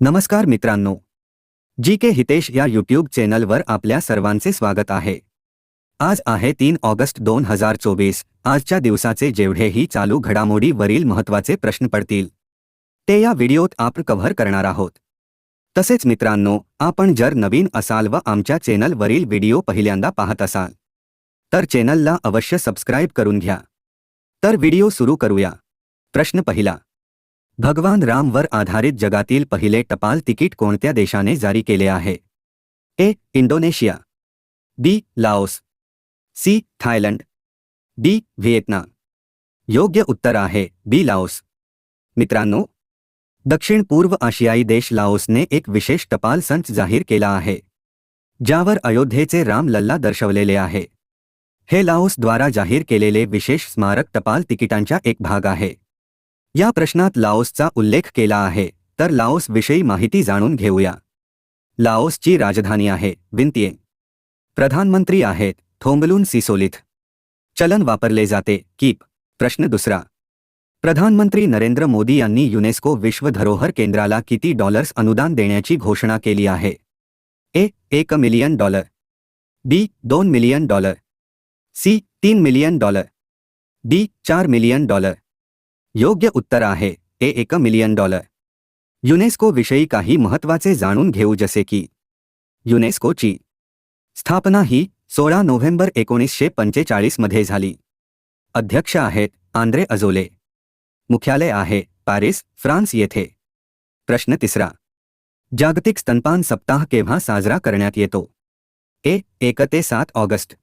नमस्कार मित्रांनो. जी के हितेश या यूट्यूब चॅनलवर आपल्या सर्वांचे स्वागत आहे. आज आहे तीन ऑगस्ट दोन हजार चोवीस. आजच्या दिवसाचे जेवढेही चालू घडामोडीवरील महत्त्वाचे प्रश्न पडतील. ते या व्हिडिओत आपण कव्हर करणार आहोत. तसेच मित्रांनो आपण जर नवीन असाल व आमच्या चॅनलवरील व्हिडिओ पहिल्यांदा पाहत असाल तर चॅनलला अवश्य सबस्क्राईब करून घ्या. तर व्हिडिओ सुरू करूया. प्रश्न पहिला. भगवान रामवर आधारित जगातील पहिले टपाल तिकीट कोणत्या देशाने जारी केले आहे? A, Indonesia. B, Laos. C, Thailand. D, Vietnam. योग्य उत्तर आहे, बी, लाओस. मित्रांनो, दक्षिण पूर्व आशियाई देश लाओसने एक विशेष टपाल संच जाहीर केला आहे, ज्यावर अयोध्येचे राम लल्ला दर्शवलेले आहे. हे लाओसद्वारा जाहीर केलेले विशेष स्मारक टपाल तिकिटांचा एक भाग आहे. या प्रश्नात लाओसचा उल्लेख केला आहे तर लाओस विषयी माहिती जाणून घेऊया. लाओसची राजधानी आहे विंतिये. प्रधानमंत्री आहेत थोंबलून सिसोलिथ. चलन वापरले जाते कीप. प्रश्न दुसरा. प्रधानमंत्री नरेंद्र मोदी यांनी युनेस्को विश्व धरोहर केंद्राला किती डॉलर्स अनुदान देण्याची घोषणा केली आहे? ए एक मिलियन डॉलर. बी दोन मिलियन डॉलर. सी तीन मिलियन डॉलर. डी चार मिलियन डॉलर. योग्य उत्तर आहे. ए एक मिलियन डॉलर युनेस्को विषयी काही महत्त्वाचे जाणून घेऊ, जसे की युनेस्कोची स्थापना ही सोळा नोव्हेंबर एकोणीसशे पंचेचाळीसमध्ये झाली. अध्यक्ष आहेत आंद्रे अजोले. मुख्यालय आहे पॅरिस, फ्रान्स येथे. प्रश्न तिसरा. जागतिक स्तनपान सप्ताह केव्हा साजरा करण्यात येतो? ए, एक ते सात ऑगस्ट.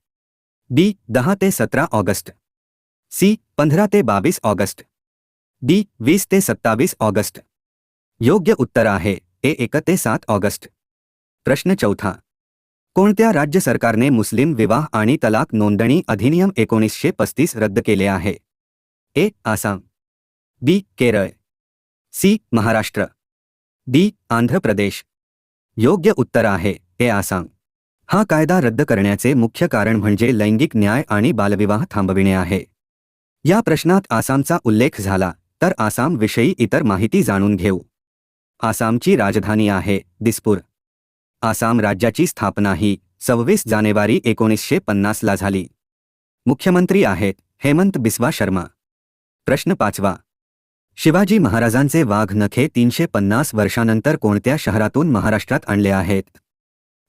बी, दहा ते सतरा ऑगस्ट. सी, पंधरा ते बावीस ऑगस्ट. डी वीस ते सत्तावीस ऑगस्ट. योग्य उत्तर आहे ए एक ते सात ऑगस्ट. प्रश्न चौथा. कोणत्या राज्य सरकारने मुस्लिम विवाह आणि तलाक नोंदणी अधिनियम एकोणीसशे पस्तीस रद्द केले आहे? A Assam. B Kerala. C Maharashtra. D Andhra Pradesh. योग्य उत्तर आहे ए आसाम. हा कायदा रद्द करण्याचे मुख्य कारण म्हणजे लैंगिक न्याय आणि बालविवाह थांबविणे आहे. या प्रश्नात आसामचा उल्लेख झाला. तर आसामविषयी इतर माहिती जाणून घेऊ. आसामची राजधानी आहे दिसपूर. आसाम राज्याची स्थापना ही सव्वीस जानेवारी एकोणीसशे पन्नासला झाली. मुख्यमंत्री आहेत हेमंत बिस्वा शर्मा. प्रश्न पाचवा. शिवाजी महाराजांचे वाघ नखे तीनशे पन्नास वर्षानंतर कोणत्या शहरातून महाराष्ट्रात आणले आहेत?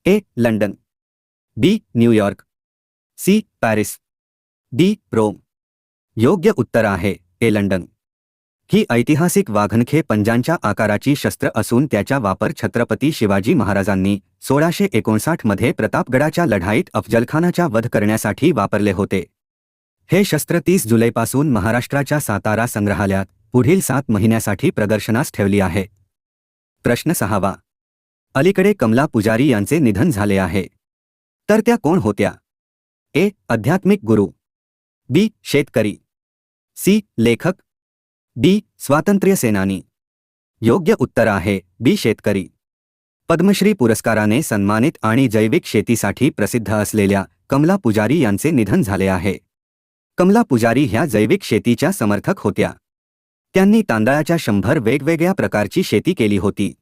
A. London. B. New York C. Paris. D. Rome. योग्य उत्तर आहे ए. लंडन. ही ऐतिहासिक वाघनखे पंजांच्या आकाराची शस्त्र असून त्याचा वापर छत्रपती शिवाजी महाराजांनी सोळाशे एकोणसाठमध्ये प्रतापगडाच्या लढाईत अफजलखानाचा वध करण्यासाठी वापरले होते. हे शस्त्र तीस जुलैपासून महाराष्ट्राच्या सातारा संग्रहालयात पुढील सात महिन्यासाठी प्रदर्शनास ठेवली आहे. प्रश्न सहावा. अलीकडे कमला पुजारी यांचे निधन झाले आहे. तर त्या कोण होत्या? ए. आध्यात्मिक गुरु. बी. शेतकरी. सी. लेखक. डी. स्वातंत्र्य सेनानी योग्य उत्तर आहे. बी. शेतकरी. पद्मश्री पुरस्काराने सन्मानित आणि जैविक शेतीसाठी प्रसिद्ध असलेल्या कमला पुजारी यांचे निधन झाले आहे. कमला पुजारी ह्या जैविक शेतीच्या समर्थक होत्या. त्यांनी तांदळाच्या शंभर वेगवेगळ्या प्रकारची शेती केली होती.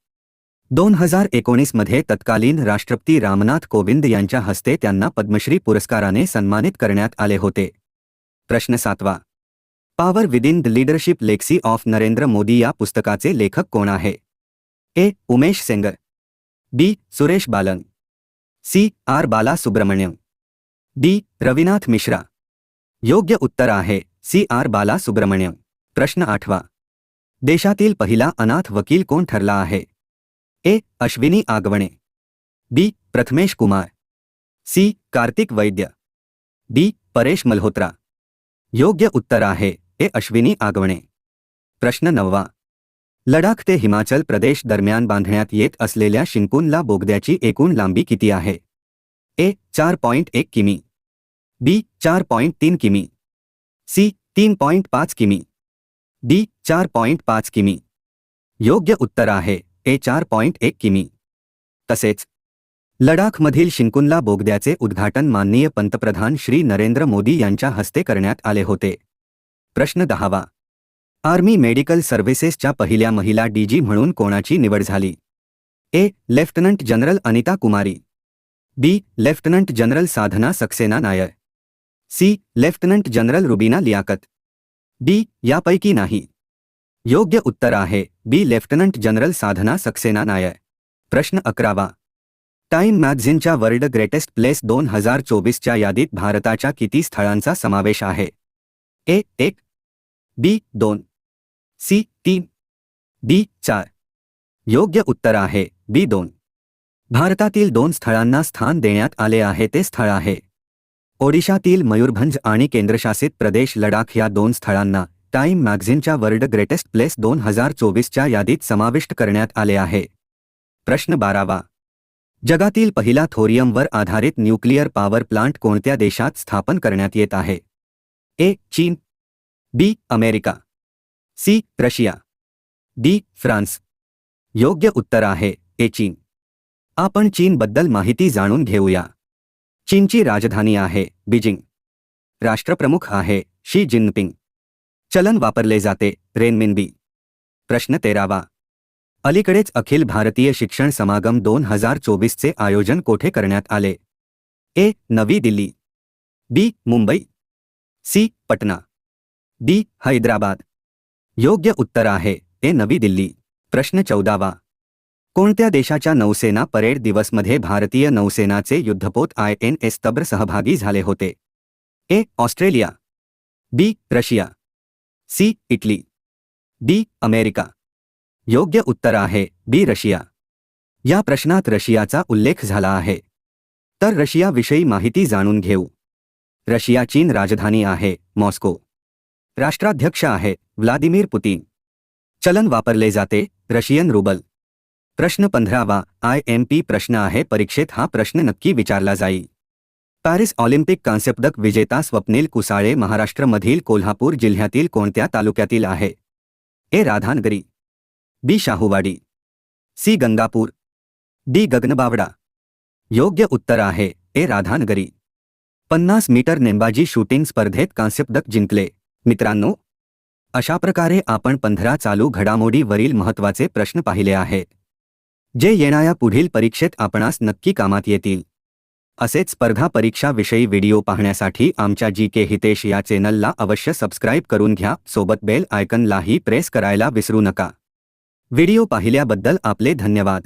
दोन हजार एकोणीसमध्ये तत्कालीन राष्ट्रपती रामनाथ कोविंद यांच्या हस्ते त्यांना पद्मश्री पुरस्काराने सन्मानित करण्यात आले होते. प्रश्न सातवा. Power within the leadership legacy of Narendra Modi या पुस्तकाचे लेखक कोण आहे? A. Umesh Sengar. B. Suresh Balan. C. R. Bala Subramaniam D. Ravinath Mishra. योग्य उत्तर आहे. सी. आर. बाला सुब्रमण्यम प्रश्न आठवा. देशातील पहिला अनाथ वकील कोण ठरला आहे? A. Ashwini Agawane. B. Prathamesh Kumar. C. Kartik Vaidya. D. Paresh Malhotra. योग्य उत्तर आहे. हे अश्विनी आगवणे. प्रश्न नववा. लडाख ते हिमाचल प्रदेश दरम्यान बांधण्यात येत असलेल्या शिंकुनला बोगद्याची एकूण लांबी किती आहे? ए चार पॉईंट एक किमी. बी चार पॉईंट तीन किमी. सी तीन पॉईंट पाच किमी. डी चार पॉईंट पाच किमी. योग्य उत्तर आहे ए चार पॉईंट एक किमी. तसेच लडाखमधील शिंकुनला बोगद्याचे उद्घाटन माननीय पंतप्रधान श्री नरेंद्र मोदी यांच्या हस्ते करण्यात आले होते. प्रश्न दहावा. आर्मी मेडिकल सर्व्हिसेसच्या पहिल्या महिला डीजी म्हणून कोणाची निवड झाली? A. Lieutenant general Anita Kumari. B. Lieutenant general Sadhana Saxena Nair. C. Lieutenant general Rubina Liyaqat. D. यापैकी नाही. योग्य उत्तर आहे B. Lieutenant general Sadhana Saxena Nair. प्रश्न अकरावा. टाइम मॅगझिनच्या वर्ल्ड ग्रेटेस्ट प्लेस दोन हजार चोवीसच्या यादीत भारताच्या किती स्थळांचा समावेश आहे? ए एक. बी दोन. सी तीन. डी चार. योग्य उत्तर आहे. बी दोन. भारतातील दोन स्थळांना स्थान देण्यात आले आहे. ते स्थळ आहे. ओडिशातील मयूरभंज आणि केंद्रशासित प्रदेश लडाख या दोन स्थळांना टाइम मॅगझिनच्या वर्ल्ड ग्रेटेस्ट प्लेस दोन हजार चोवीसच्या यादीत समाविष्ट करण्यात आले आहे. प्रश्न बारावा. जगातील पहिला थोरियमवर आधारित न्यूक्लिअर पॉवर प्लांट कोणत्या देशात स्थापन करण्यात येत आहे? ए चीन. B America. C Russia. D France. योग्य उत्तर आहे ए चीन. आपण चीनबद्दल माहिती जाणून घेऊया. चीनची राजधानी आहे बीजिंग. राष्ट्रप्रमुख आहे शी जिनपिंग. चलन वापरले जाते रेनमिनबी. प्रश्न तेरावा. अलीकडेच अखिल भारतीय शिक्षण समागम दोन हजार चोवीसचे आयोजन कोठे करण्यात आले? A Navi Delhi. B Mumbai. C Patna. D Hyderabad. योग्य उत्तर आहे. ए नवी दिल्ली. प्रश्न चौदावा. कोणत्या देशाच्या नौसेना परेड दिवसमध्ये भारतीय नौसेनाचे युद्धपोत आय एन एस तब्र सहभागी झाले होते? A Australia. B Russia. C Italy. D America. योग्य उत्तर आहे. B Russia. या प्रश्नात रशियाचा उल्लेख झाला आहे. तर रशियाविषयी माहिती जाणून घेऊ. रशिया, चीन राजधानी आहे, मॉस्को. राष्ट्राध्यक्ष आहे, व्लादिमीर पुतीन. चलन वापरले जाते, रशियन रुबल. प्रश्न पंधरावा आय एम पी प्रश्न आहे, परीक्षेत हा प्रश्न नक्की विचारला जाईल. पॅरिस ऑलिम्पिक कांस्यपदक विजेता स्वप्नील कुसाळे महाराष्ट्रमधील कोल्हापूर जिल्ह्यातील कोणत्या तालुक्यातील आहे? A. Radhanagari. B. Shahuwadi. C. Gangapur. D. Gaganbawada. योग्य उत्तर आहे, ए. राधानगरी. पन्नास मीटर नेमबाजी शूटिंग स्पर्धेत कांस्यपदक जिंकले. मित्रांनो अशा प्रकारे आपण पंधरा चालू घडामोडीवरील महत्त्वाचे प्रश्न पाहिले आहेत. जे येणाऱ्या पुढील परीक्षेत आपणास नक्की कामात येतील. असेच स्पर्धा परीक्षाविषयी व्हिडिओ पाहण्यासाठी आमच्या जी के हितेश या चॅनलला अवश्य सबस्क्राईब करून घ्या सोबत बेल आयकनलाही प्रेस करायला विसरू नका. व्हिडिओ पाहिल्याबद्दल आपले धन्यवाद.